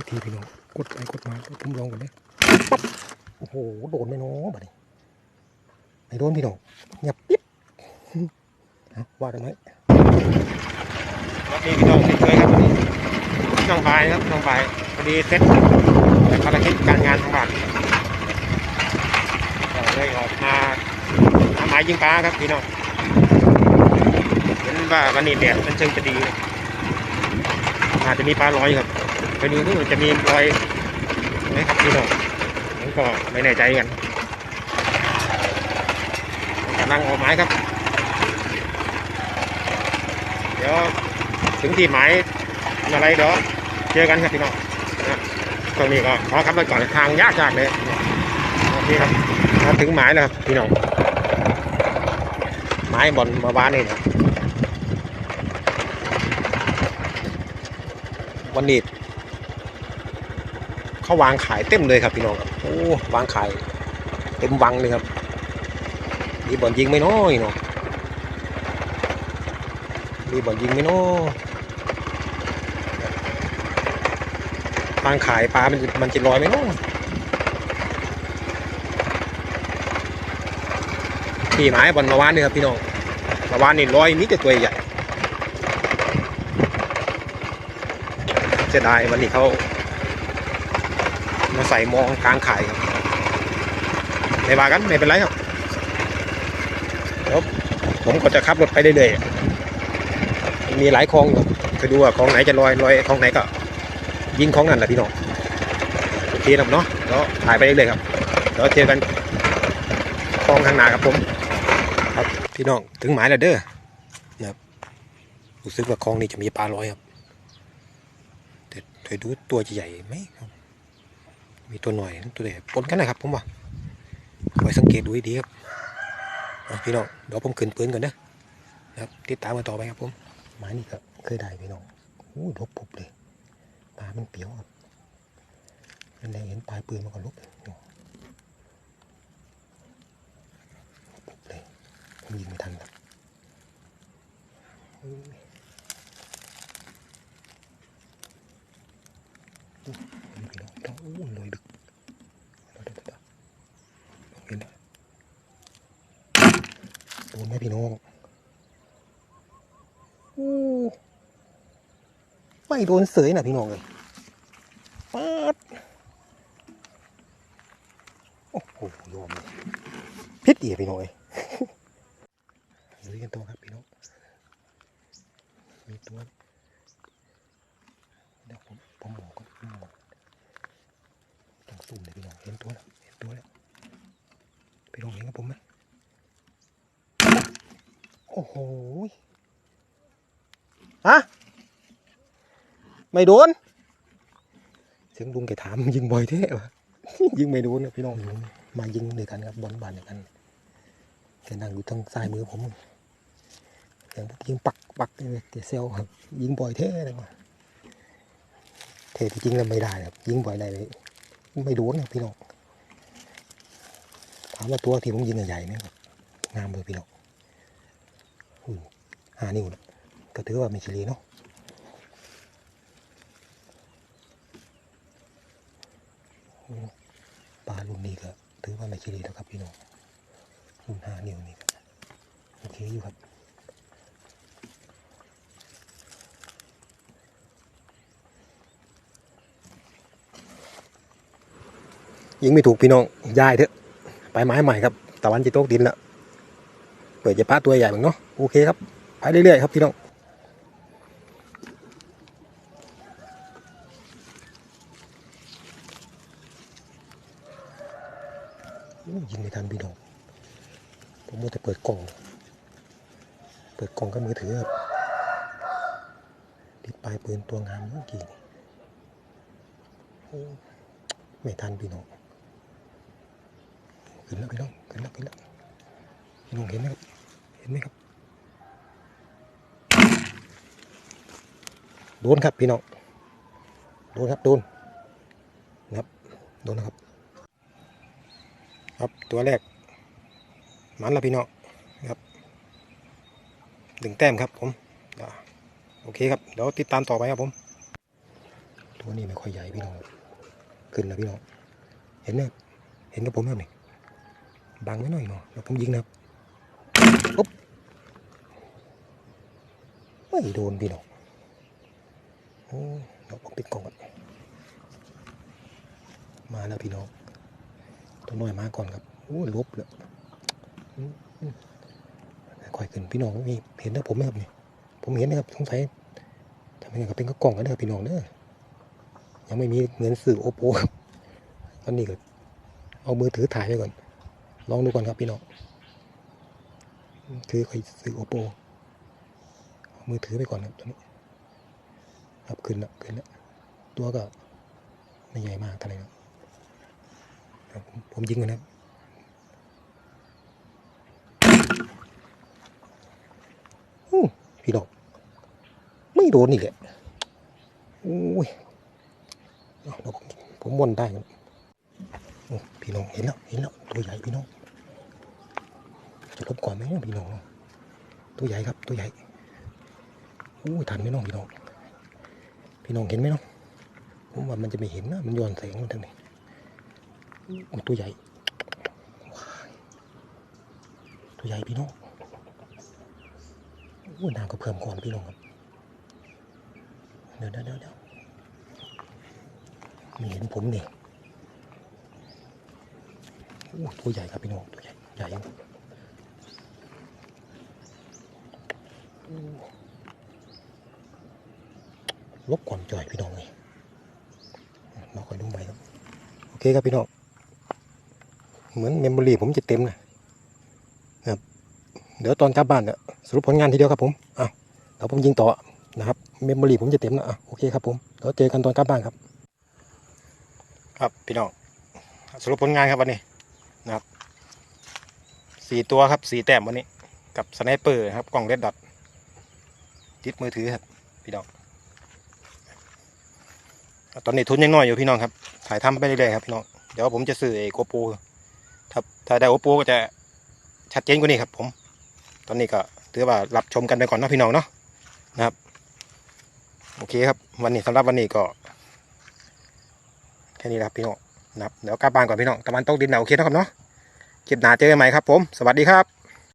วิธีพี่น้องกดไปกดมาผมลองก่อนเลยโอ้โหโดนไหมเน้องบัดนี้ไม่โดนพี่น้องเงียบปิ๊บว่ากันไหมนี่พี่น้องที่เคยครับน้องบายครับน้องบายพอดีเสร็จภารกิจการงานของบ้านเลยออกมาหาหมายยิงปลาครับพี่น้องเห็นว่าวันนี้แดดมันเชิงจะดีอาจจะมีปลาลอยครับ ไปดูดูจะมีลอยไหมครับพี่น้องผมก็ไม่แน่ใจกันกำลังออกหมายครับ เดี๋ยวถึงที่หมายอะไรเดี๋ยวเจอกันครับพี่น้องตรงนี้ก็ขอขับไปก่อนทางยากมากเลยโอเคครับมาถึงหมายแล้วครับพี่น้องหมายบอลมาบ้านนี่นะวันนี้ เขาวางขายเต็มเลยครับพี่น้องครับโอ้วางขายเต็มวังเลยครับมีบอลยิงไม่น้อยเนาะมีบอนยิงไมเนาะปางขายปลา มันมันจะลอยไหมเนาะขี่ไม้บอลมาวานนี่ครับพี่น้องมาวานนี่ลอยมีแต่ตัวใหญ่เสียดายวันนี้เขา มาใส่มองกลางขายครับไม่ว่ากันไม่เป็นไรครับเดี๋ยวผมก็จะขับรถไปเรื่อยๆมีหลายคลองครับไปดูว่าคลองไหนจะลอยลอยคลองไหนก็ ยิงคลองนั้นแหละพี่น้องโอเคครับเนาะเดี๋ยวถ่ายไปเรื่อยๆครับเดี๋ยวเจอกันคลองข้างหน้าครับผมครับพี่น้องถึงหมายแล้วเด้อนะครับรู้สึกว่าคลองนี้จะมีปลาลอยครับแต่เคยดูตัวจะใหญ่ไหมครับ มีตัวหน่อยตัวใหญ่ปนกันนะครับผมว่าคอยสังเกตดูให้ดีครับพี่น้องเดี๋ยวผมขึ้นปืนก่อนนะครับติดตามกันต่อไปครับผมไม้นี่ก็เคยได้พี่น้องอู้ลบปุบเลยปลามันเปียวครับมันแรงเห็นปลายปืนมันก็ลุกเลยโอ้ปุบเลยผมยิงไม่ทันครับพี่น้องพี่น้องอู้ลอยดึกเดี๋ยวเดี๋ยวเดี๋ยวเห็นแล้ว โดนไหมพี่น้องอู้ไม่โดนเสยนะพี่น้องเลยป๊าดโอ้โหยอมเลยพิษอีกพี่น้องเลยลุยกันต่อครับพี่น้องมีตัวเดี๋ยวผมผมบอกก็ผมบอกต้องซูมเลยพี่น้องเห็นตัวแล้วเห็นตัวแล้วพี่น้องเห็นกับผมไหม โอ้โหฮะไม่โดนเสียงลุงแกถามยิงบ่อยแท้วะยิงไม่โดนนะพี่น้องมายิงเด้วยกันครับบอลบานด้วยกันแกนั่งอยู่ทางซ้ายมือผมเสียงยิงปักปักเลยแกเซลครับ ยิงบ่อยแท้เลยวะเทที่จริงแล้วไม่ได้ครับยิงบ่อยได้เลยไม่โดนนะพี่น้องถามว่าตัวที่ผมยิงใหญ่ไหมครับงามเลยพี่น้อง ห้านิ้วนะก็ถือว่ามีเฉลี่ยเนาะปลารุ่นนี้ก็ถือว่าไม่เฉลี่ยแล้วครับพี่น้องรุ่นห้านิ้วนี่โอเคอยู่ครับยิงไม่ถูกพี่น้องย้ายเถอะไปไม้ใหม่ครับตะวันจะตกดินแล้ว เปิดจะปลาตัวใหญ่บ้างเนาะโอเคครับไปเรื่อยๆครับพี่น้องยิงไม่ทันพี่น้องผมมัวแต่เปิดกล่อง เปิดกล่องกับมือถือครับติดปลายปืนตัวงามเมื่อกี้นี่ไม่ทันพี่น้องขึ้นแล้วพี่น้องขึ้นแล้วขึ้นแล้วพี่น้องเห็นไหมครับ นไหมครับ โดนครับพี่น้อง โดนครับโดนนะครับ โดนนะครับ ครับตัวแรกมันละพี่น้องนะครับหนึ่งแต้มครับผมโอเคครับเดี๋ยวติดตามต่อไปครับผม ตัวนี้ไม่ค่อยใหญ่พี่น้องขึ้นแล้วพี่น้องเห็นไหมเห็นกับผมไหมนี่บังไว้หน่อยเนาะแล้วผมยิงนะครับ ไม่โดนพี่น้องโอ้เดี๋ยวผมปิดกล่องก่อนมาแล้วพี่น้องตัวน้อยมาก่อนครับโอ้ลบเลยอืมอืมค่อยขึ้นพี่น้องมีเห็นนะผมไหมครับนี่ผมเห็นนะครับสงสัยทำไมนก็เป็นก็กล่องกันเด้อพี่น้องเด้อยังไม่มีเงินซื้อโอโปครับตอนนี้ก็เอามือถือถ่ายไว้ก่อน ลองดูก่อนครับพี่น้องคือใค่อยซื้อโอโปเอ มือถือไปก่อนครับตอนนี้ ครับขึ้นแล้วขึ้นแล้วตัวก็ไม่ใหญ่มากเท่าไหร่นะครับผมผมยิงกันนะครับอู้พี่น้องไม่โดนนี่แหละโอ้ยผมวนได้ครับพี่น้องเห็นแล้วเห็นแล้วตัวใหญ่พี่น้องจะลบก่อนไหมพี่น้องตัวใหญ่ครับตัวใหญ่ อ้ทันไหมน้องพี่น้อง พี่น้องเห็นไหมน้องผมว่ามันจะไม่เห็นนะมันย้อนแสงมันทางนี้โอ้ตัวใหญ่ตัวใหญ่พี่น้องโอ้น้ำก็เพิ่มก่อนพี่น้องครับเดี๋ยวเดี๋ยวเดี๋ยวเดี๋ยวไม่เห็นผมนี่โอ้ตัวใหญ่ครับพี่น้องตัวใหญ่ใหญ่อยู่โอ้ ลบก่อนจ่อยพี่น้องเลยมาคอยดูใหม่ครับ โอเคครับพี่น้อง เหมือนเมมโมรีผมจะเต็มนะครับ เดี๋ยวตอนกลับบ้านเนี่ยสรุปผลงานทีเดียวครับผมอ้าวเดี๋ยวผมยิงต่อนะครับ เมมโมรีผมจะเต็มแล้วอะโอเคครับผมเดี๋ยวเจอกันตอนกลับบ้านครับ ครับพี่น้อง สรุปผลงานครับวันนี้นะครับสี่ตัวครับสี่แต้มวันนี้ กับสไนเปอร์ครับกล่องเล็ดดอทติดมือถือครับพี่น้อง ตอนนี้ทุนยังน้อยอยู่พี่น้องครับ ถ่ายทำไปเรื่อยๆครับพี่น้อง เดี๋ยวผมจะซื้อไอ้โกโปรถ้าถ้าได้โอโปก็จะชัดเจนกว่านี้ครับผม ตอนนี้ก็ถือว่ารับชมกันไปก่อนนะพี่น้องเนาะนะครับ โอเคครับ วันนี้สำหรับวันนี้ก็แค่นี้และครับพี่น้องนะครับเดี๋ยวกลับบ้านก่อนพี่น้องตะวันตกดินหนาวโอเคนะครับเนาะคลิปหน้าเจอกันใหม่ครับผม สวัสดีครับ